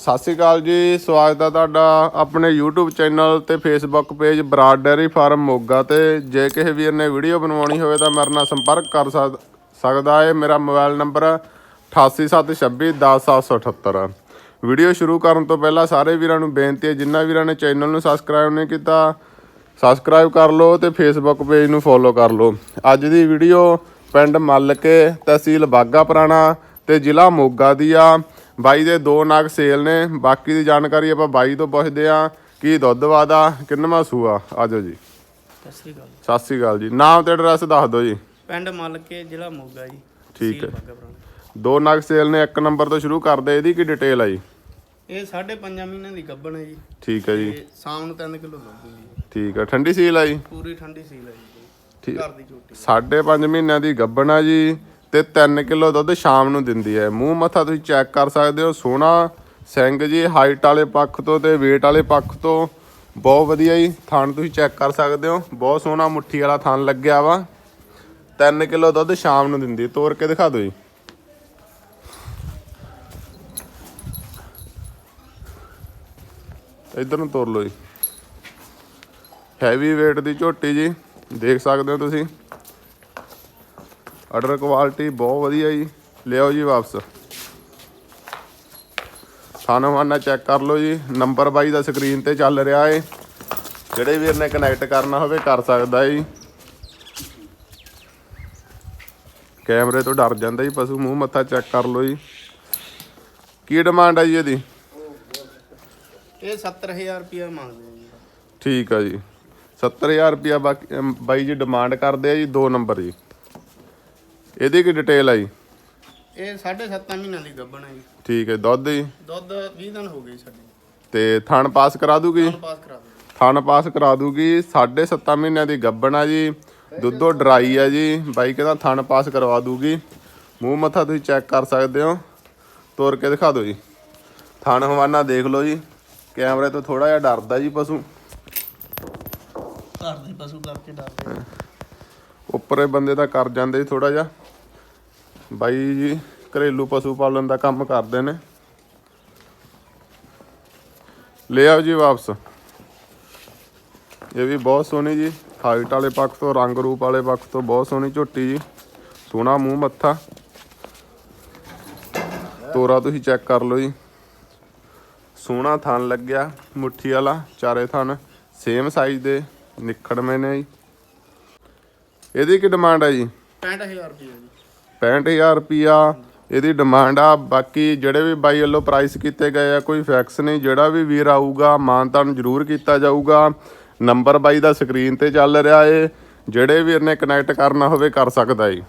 ਸਤਿ ਸ਼੍ਰੀ ਅਕਾਲ ਜੀ, ਸਵਾਗਤ ਹੈ ਤੁਹਾਡਾ ਆਪਣੇ YouTube ਚੈਨਲ ਤੇ Facebook page Brar dairy farm Moga ਤੇ। ਜੇ ਕਿਸੇ ਵੀਰ ਨੇ ਵੀਡੀਓ ਬਣਵਾਉਣੀ ਹੋਵੇ ਤਾਂ ਮੇਰੇ ਨਾਲ ਸੰਪਰਕ ਕਰ ਸਕ- ਸਕਦਾ ਹੈ। ਮੇਰਾ ਮੋਬਾਈਲ ਨੰਬਰ 8876210778 ਵੀਡੀਓ ਸ਼ੁਰੂ ਕਰਨ ਤੋਂ ਪਹਿਲਾਂ ਸਾਰੇ ਵੀਰਾਂ ਨੂੰ ਬੇਨਤੀ ਹੈ ਜਿਨ੍ਹਾਂ ਵੀਰਾਂ ਨੇ ਚੈਨਲ ਨੂੰ ਸਬਸਕ੍ਰਾਈਬ ਨਹੀਂ ਕੀਤਾ ਸਬਸਕ੍ਰਾਈਬ ਕਰ ਲਓ ਤੇ ਫੇਸਬੁੱਕ ਪੇਜ ਨੂੰ ਫੋਲੋ ਕਰ ਲਓ। ਅੱਜ ਦੀ ਵੀਡੀਓ ਪਿੰਡ ਮੱਲਕੇ ਤਹਿਸੀਲ ਬਾਗਾ ਪੁਰਾਣਾ ਤੇ ਜ਼ਿਲ੍ਹਾ ਮੋਗਾ ਦੀ ਆ। ਬਾਈ ਦੇ ਦੋ ਨਾਗ ਸੇਲ ਨੇ ਬਾਕੀ ਦੀ ਜਾਣਕਾਰੀ ਆਪਾਂ ਬਾਈ ਤੋਂ ਪੁੱਛਦੇ ਆ ਕੀ ਦੁੱਧ ਵਾਦਾ ਕਿੰਨਵਾਂ ਸੂਆ ਆਜੋ ਜੀ। ਸਤਿ ਸ੍ਰੀ ਅਕਾਲ। ਸਤਿ ਸ੍ਰੀ ਅਕਾਲ ਜੀ। ਨਾਮ ਤੇ ਐਡਰੈਸ ਦੱਸ ਦਿਓ ਜੀ। ਪਿੰਡ ਮਲਕੇ ਜ਼ਿਲ੍ਹਾ ਮੋਗਾ ਜੀ। ਠੀਕ ਹੈ। ਦੋ ਨਾਗ ਸੇਲ ਨੇ ਇੱਕ ਨੰਬਰ ਤੋਂ ਸ਼ੁਰੂ ਕਰਦੇ ਇਹਦੀ ਕੀ ਡਿਟੇਲ ਆ ਜੀ? ਇਹ 5.5 ਮਹੀਨਿਆਂ ਦੀ ਗੱਭਣ ਹੈ ਜੀ। ਠੀਕ ਹੈ ਜੀ। ਸ਼ਾਮ ਨੂੰ 3 ਕਿਲੋ ਹੈ ਠੀਕ ਹੈ। ਠੰਡੀ ਸੀਲ ਆ ਜੀ? ਪੂਰੀ ਠੰਡੀ ਸੀਲ ਹੈ ਜੀ। ਠੀਕ। ਘਰ ਦੀ ਸਾਢੇ ਪੰਜ ਮਹੀਨਿਆਂ ਦੀ ਗੱਭਣ ਆ ਜੀ। ਤੇ 3 ਕਿਲੋ ਦੁੱਧ ਸ਼ਾਮ ਨੂੰ ਦਿੰਦੀ ਹੈ। ਮੂੰਹ ਮੱਥਾ ਤੁਸੀਂ ਚੈੱਕ ਕਰ ਸਕਦੇ ਹੋ। ਸੋਹਣਾ ਸਿੰਘ ਜੀ ਹਾਈਟ ਵਾਲੇ ਪੱਖ ਤੋਂ ਤੇ weight ਵਾਲੇ ਪੱਖ ਤੋਂ। ਬਹੁਤ ਵਧੀਆ ਜੀ, ਥਣ ਤੁਸੀਂ ਚੈੱਕ ਕਰ ਸਕਦੇ ਹੋ। ਬਹੁਤ ਸੋਹਣਾ ਮੁੱਠੀ ਵਾਲਾ ਥਣ ਲੱਗਿਆ ਵਾ। 3 ਕਿਲੋ ਦੁੱਧ ਸ਼ਾਮ ਨੂੰ ਦਿੰਦੀ ਹੈ। ਤੋੜ ਕੇ ਦਿਖਾ ਦਿਓ ਜੀ। ਇਧਰ ਨੂੰ ਤੋੜ ਲਓ ਜੀ। ਹੈਵੀ weight ਦੀ ਝੋਟੀ ਜੀ, ਦੇਖ ਸਕਦੇ ਹੋ ਤੁਸੀਂ। ਆਰਡਰ ਕੁਆਲਿਟੀ ਬਹੁਤ ਵਧੀਆ ਜੀ। ਲਿਆਓ ਜੀ ਵਾਪਸ। ਖਾਣਾ ਵਾਨਾ ਚੈੱਕ ਕਰ ਲਓ ਜੀ। ਨੰਬਰ ਬਾਈ ਦਾ ਸਕਰੀਨ ਤੇ ਚੱਲ ਰਿਹਾ ਏ। ਜਿਹੜੇ ਵੀਰ ਨੇ ਕਨੈਕਟ ਕਰਨਾ ਹੋਵੇ ਕਰ ਸਕਦਾ ਜੀ। ਕੈਮਰੇ ਤੋਂ ਡਰ ਜਾਂਦਾ ਜੀ ਪਸ਼ੂ ਮੂੰਹ ਮੱਥਾ ਚੈੱਕ ਕਰ ਲਓ ਜੀ। ਕੀ ਡਿਮਾਂਡ ਹੈ ਜੀ ਇਹਦੀ? ਇਹ 70000 ਰੁਪਇਆ ਮੰਗਦੇ ਆ ਜੀ। ਠੀਕ ਆ ਜੀ। 70000 ਰੁਪਿਆ ਬਾਕੀ ਬਾਈ ਜੀ ਡਿਮਾਂਡ ਕਰਦੇ ਆ ਜੀ ਦੋ ਨੰਬਰ ਜੀ। ਇਹਦੀ ਕੀ ਡਿਟੇਲ ਆ ਜੀ? ਇਹ 7.5 ਮਹੀਨਿਆਂ ਦੀ ਗੱਭਣ ਹੈ ਜੀ। ਠੀਕ ਹੈ ਦੁੱਧ ਜੀ? ਦੁੱਧ 20 ਦਿਨ ਹੋ ਗਏ ਸਾਡੇ। ਤੇ ਥਣ ਪਾਸ ਕਰਾ ਦੂਗੀ? ਤੁਹਾਨੂੰ ਪਾਸ ਕਰਾ ਦਿਓ ਥਣ ਪਾਸ ਕਰਾ ਦੂਗੀ 7.5 ਮਹੀਨਿਆਂ ਦੀ ਗੱਭਣ ਆ ਜੀ। ਦੁੱਧੋ ਡਰਾਈ ਆ ਜੀ। ਬਾਈ ਕਹਿੰਦਾ ਥਣ ਪਾਸ ਕਰਵਾ ਦੂਗੀ। ਮੂੰਹ ਮੱਥਾ ਤੁਸੀਂ ਚੈੱਕ ਕਰ ਸਕਦੇ ਹੋ। ਤੋੜ ਕੇ ਦਿਖਾ ਦਿਓ ਜੀ। ਥਣ ਹਵਾਨਾ ਦੇਖ ਲਓ ਜੀ। ਕੈਮਰੇ ਤੋਂ ਥੋੜਾ ਜਿਹਾ ਡਰਦਾ ਜੀ ਪਸ਼ੂ। ਘਰ ਦੇ ਪਸ਼ੂ ਕਰਕੇ ਡਰਦੇ। ਉੱਪਰੇ ਬੰਦੇ ਤਾਂ ਕਰ ਜਾਂਦੇ ਜੀ ਥੋੜਾ ਜਿਹਾ। ਬਾਈ ਜੀ ਘਰੇਲੂ ਪਸ਼ੂ ਪਾਲਣ ਦਾ ਕੰਮ ਕਰਦੇ ਨੇ। ਲੈ ਆਓ ਜੀ ਵਾਪਸ। ਇਹ ਵੀ ਬਹੁਤ ਸੋਹਣੀ ਜੀ। ਹਾਈਟ ਵਾਲੇ ਪੱਖ ਤੋਂ, ਰੰਗ ਰੂਪ ਵਾਲੇ ਪੱਖ ਤੋਂ ਬਹੁਤ ਸੋਹਣੀ ਝੋਟੀ ਜੀ। ਸੋਹਣਾ ਮੂੰਹ ਮੱਥਾ। ਤੋਰਾ ਤੁਸੀਂ ਚੈੱਕ ਕਰ ਲਓ ਜੀ। ਸੋਹਣਾ ਥਣ ਲੱਗਿਆ ਮੁੱਠੀ ਵਾਲਾ, ਚਾਰੇ ਥਣ। ਸੇਮ ਸਾਈਜ਼ ਦੇ, ਨਿਖੜਵੇਂ ਨੇ ਜੀ। ਇਹਦੀ ਕੀ ਡਿਮਾਂਡ ਹੈ ਜੀ? 65000 ਰੁਪਇਆ ਜੀ। 65000 ਰੁਪਿਆ ਇਹਦੀ ਡਿਮਾਂਡ ਆ। ਬਾਕੀ ਜਿਹੜੇ ਵੀ ਬਾਈ ਵੱਲੋਂ ਪ੍ਰਾਈਸ ਕੀਤੇ ਗਏ ਆ ਕੋਈ ਫੈਕਸ ਨਹੀਂ। ਜਿਹੜਾ ਵੀ ਵੀਰ ਆਊਗਾ ਮਾਨਤਾਨ ਜ਼ਰੂਰ ਕੀਤਾ ਜਾਊਗਾ। ਨੰਬਰ ਬਾਈ ਦਾ ਸਕਰੀਨ ਤੇ ਚੱਲ ਰਿਹਾ ਏ। ਜਿਹੜੇ ਵੀਰ ਨੇ ਕਨੈਕਟ ਕਰਨਾ ਹੋਵੇ ਕਰ ਸਕਦਾ ਏ।